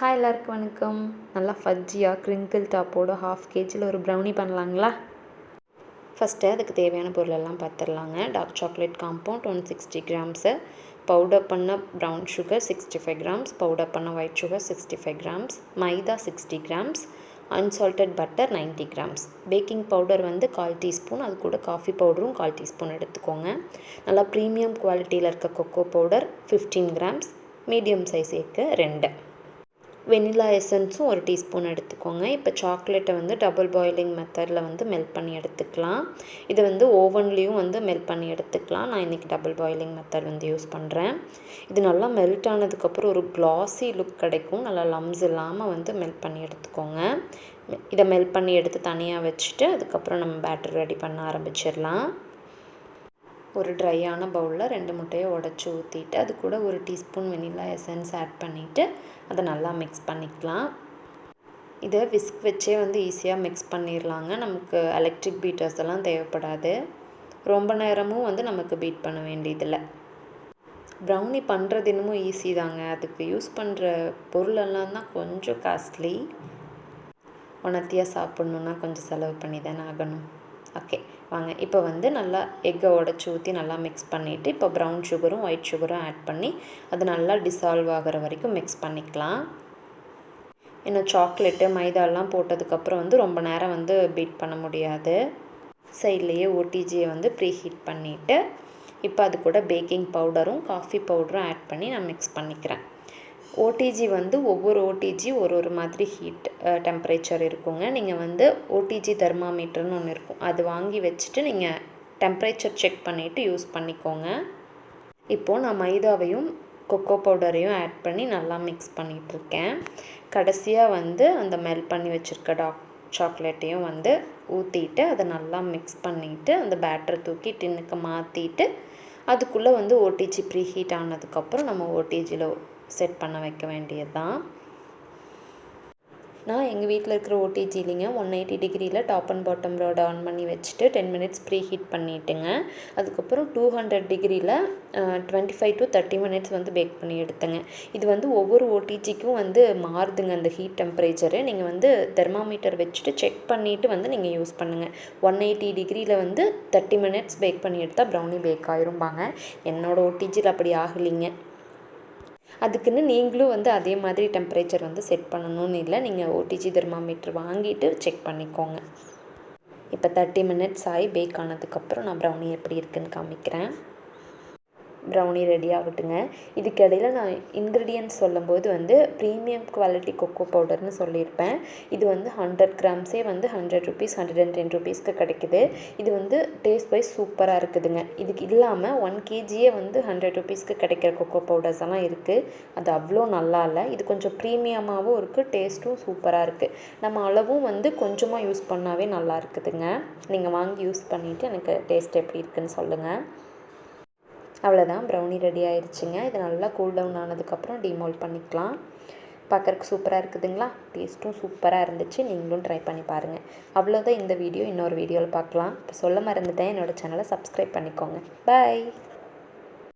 Hi எல்லாருக்கும் வணக்கம். நல்லா ஃபஜ்ஜியாக க்ரிங்கிள் டாப்போட ஹாஃப் கேஜியில் ஒரு ப்ரௌனி பண்ணலாங்களா? ஃபஸ்ட்டு அதுக்கு தேவையான பொருளெல்லாம் பார்த்துடலாங்க dark chocolate compound one sixty grams powder பண்ண brown sugar sixty five grams powder பண்ண white sugar sixty five grams maida sixty grams unsalted butter ninety grams baking powder வந்து கால் teaspoon அது கூட காஃபி பவுடரும் கால் டீஸ்பூன் எடுத்துக்கோங்க. நல்லா ப்ரீமியம் குவாலிட்டியில் இருக்க cocoa powder fifteen grams medium size egg ரெண்டு. வெனிலா எசன்ஸும் ஒரு டீஸ்பூன் எடுத்துக்கோங்க. இப்போ சாக்லேட்டை வந்து டபுள் பாயிலிங் மெத்தடில் வந்து மெல்ட் பண்ணி எடுத்துக்கலாம். இதை வந்து ஓவன்லேயும் வந்து மெல்ட் பண்ணி எடுத்துக்கலாம். நான் இன்றைக்கி டபுள் பாயிலிங் மெத்தட் வந்து யூஸ் பண்ணுறேன் இது நல்லா மெல்ட் ஆனதுக்கப்புறம் ஒரு க்ளாஸி லுக் கிடைக்கும். நல்லா லம்ஸ் இல்லாமல் வந்து மெல்ட் பண்ணி எடுத்துக்கோங்க. இதை மெல்ட் பண்ணி எடுத்து தனியாக வச்சுட்டு அதுக்கப்புறம் நம்ம பேட்டர் ரெடி பண்ண ஆரம்பிச்சிடலாம். ஒரு ட்ரையான பவுலில் ரெண்டு முட்டையை உடச்சி ஊற்றிட்டு அது கூட ஒரு டீஸ்பூன் வெனிலா எசன்ஸ் ஆட் பண்ணிவிட்டு அதை நல்லா மிக்ஸ் பண்ணிக்கலாம். இதை விஸ்க் வச்சே வந்து ஈஸியாக மிக்ஸ் பண்ணிடலாங்க. நமக்கு எலக்ட்ரிக் பீட்டர்ஸ் எல்லாம் தேவைப்படாது. ரொம்ப நேரமும் வந்து நமக்கு பீட் பண்ண வேண்டியதில்லை. ப்ரௌனி பண்ணுறது இன்னமும் ஈஸி தாங்க. அதுக்கு யூஸ் பண்ணுற பொருளெல்லாம் தான் கொஞ்சம் காஸ்ட்லி உணர்த்தியாக சாப்பிட்ணுன்னா கொஞ்சம் செலவு பண்ணி தானே ஆகணும். ஓகே வாங்க இப்போ வந்து நல்லா எக்கை உடச்சி ஊற்றி நல்லா மிக்ஸ் பண்ணிவிட்டு இப்போ ப்ரௌன் சுகரும் ஒயிட் சுகரும் ஆட் பண்ணி அது நல்லா டிசால்வ் ஆகிற வரைக்கும் மிக்ஸ் பண்ணிக்கலாம். இன்னும் சாக்லேட்டு மைதாலாம் போட்டதுக்கப்புறம் வந்து ரொம்ப நேரம் வந்து பீட் பண்ண முடியாது. சைட்லேயே ஓடிஜியை வந்து ப்ரீ ஹீட் பண்ணிவிட்டு இப்போ அது கூட பேக்கிங் பவுடரும் காஃபி பவுடரும் ஆட் பண்ணி நான் மிக்ஸ் பண்ணிக்கிறேன். ஓடிஜி வந்து ஒவ்வொரு ஓடிஜி ஒரு ஒரு மாதிரி ஹீட் டெம்பரேச்சர் இருக்குங்க. நீங்கள் வந்து ஓடிஜி தெர்மாமீட்டர்னு ஒன்று இருக்கும். அது வாங்கி வச்சுட்டு நீங்கள் டெம்பரேச்சர் செக் பண்ணிவிட்டு யூஸ் பண்ணிக்கோங்க. இப்போது நான் மைதாவையும் கொக்கோ பவுடரையும் ஆட் பண்ணி நல்லா மிக்ஸ் பண்ணிகிட்ருக்கேன் கடைசியாக வந்து அந்த மெல்ட் பண்ணி வச்சுருக்க டாக் சாக்லேட்டையும் வந்து ஊற்றிட்டு அதை நல்லா மிக்ஸ் பண்ணிவிட்டு அந்த பேட்டரை தூக்கி டின்னுக்கு மாற்றிட்டு அதுக்குள்ளே வந்து ஓடிஜி ப்ரீ ஹீட் ஆனதுக்கப்புறம் நம்ம ஓடிஜியில் செட் பண்ண வைக்க வேண்டியது தான் நான் எங்கள் வீட்டில் இருக்கிற ஓடிஜிலிங்க ஒன் எயிட்டி டிகிரியில் top and bottom rod on பண்ணி வச்சுட்டு டென் மினிட்ஸ் ப்ரீ ஹீட் பண்ணிவிட்டுங்க அதுக்கப்புறம் டூ ஹண்ட்ரட் டிகிரியில் twenty five to thirty minutes வந்து பேக் பண்ணி எடுத்தேங்க. இது வந்து ஒவ்வொரு ஓடிஜிக்கும் வந்து மாறுதுங்க அந்த ஹீட் டெம்பரேச்சரு நீங்கள் வந்து தெர்மாமீட்டர் வச்சுட்டு செக் பண்ணிவிட்டு வந்து நீங்கள் யூஸ் பண்ணுங்கள் ஒன் எயிட்டி டிகிரியில் வந்து தேர்ட்டி மினிட்ஸ் பேக் பண்ணி எடுத்தால் ப்ரௌனி பேக் ஆயிரும்பாங்க. என்னோடய ஓடிஜியில் அப்படி ஆகலைங்க. அதுக்குன்னு நீங்களும் வந்து அதே மாதிரி டெம்பரேச்சர் வந்து செட் பண்ணணும்னு இல்லை. நீங்கள் ஓடிஜி தெர்மாமீட்டர் வாங்கிட்டு செக் பண்ணிக்கோங்க. இப்போ தேர்ட்டி மினிட்ஸ் ஆகி பேக் ஆனதுக்கப்புறம் நான் ப்ரௌனி எப்படி இருக்குதுன்னு காமிக்கிறேன். ப்ரௌனி ரெடி ஆகட்டுங்க. இதுக்கு இடையில் நான் இன்க்ரீடியன்ட்ஸ் சொல்லும்போது வந்து ப்ரீமியம் குவாலிட்டி கொக்கோ பவுடர்னு சொல்லியிருப்பேன். இது வந்து ஹண்ட்ரட் கிராம்ஸே வந்து hundred rupees hundred and ten ருபீஸ்க்கு கிடைக்குது. இது வந்து டேஸ்ட் வைஸ் சூப்பராக இருக்குதுங்க. இதுக்கு இல்லாமல் ஒன் கேஜியே வந்து ஹண்ட்ரட் ருபீஸ்க்கு கிடைக்கிற கொக்கோ பவுடர்ஸ் எல்லாம் இருக்குது அது அவ்வளோ நல்லா இல்லை. இது கொஞ்சம் ப்ரீமியமாகவும் இருக்குது டேஸ்ட்டும் சூப்பராக இருக்குது நம்ம அளவும் வந்து கொஞ்சமாக யூஸ் பண்ணாவே நல்லா இருக்குதுங்க. நீங்கள் வாங்கி யூஸ் பண்ணிவிட்டு எனக்கு டேஸ்ட் எப்படி இருக்குதுன்னு சொல்லுங்கள் அவ்வளோதான் ப்ரௌனி ரெடி ஆயிடுச்சுங்க இது நல்லா கூல் டவுன் ஆனதுக்கப்புறம் டிமோல்ட் பண்ணிக்கலாம். பார்க்குறக்கு சூப்பராக இருக்குதுங்களா? டேஸ்ட்டும் சூப்பராக இருந்துச்சு. நீங்களும் ட்ரை பண்ணி பாருங்கள் அவ்வளோதான் இந்த வீடியோ இன்னொரு வீடியோவில் பார்க்கலாம். இப்போ சொல்ல மறந்துட்டேன். என்னோடய சேனலை சப்ஸ்கிரைப் பண்ணிக்கோங்க. பாய்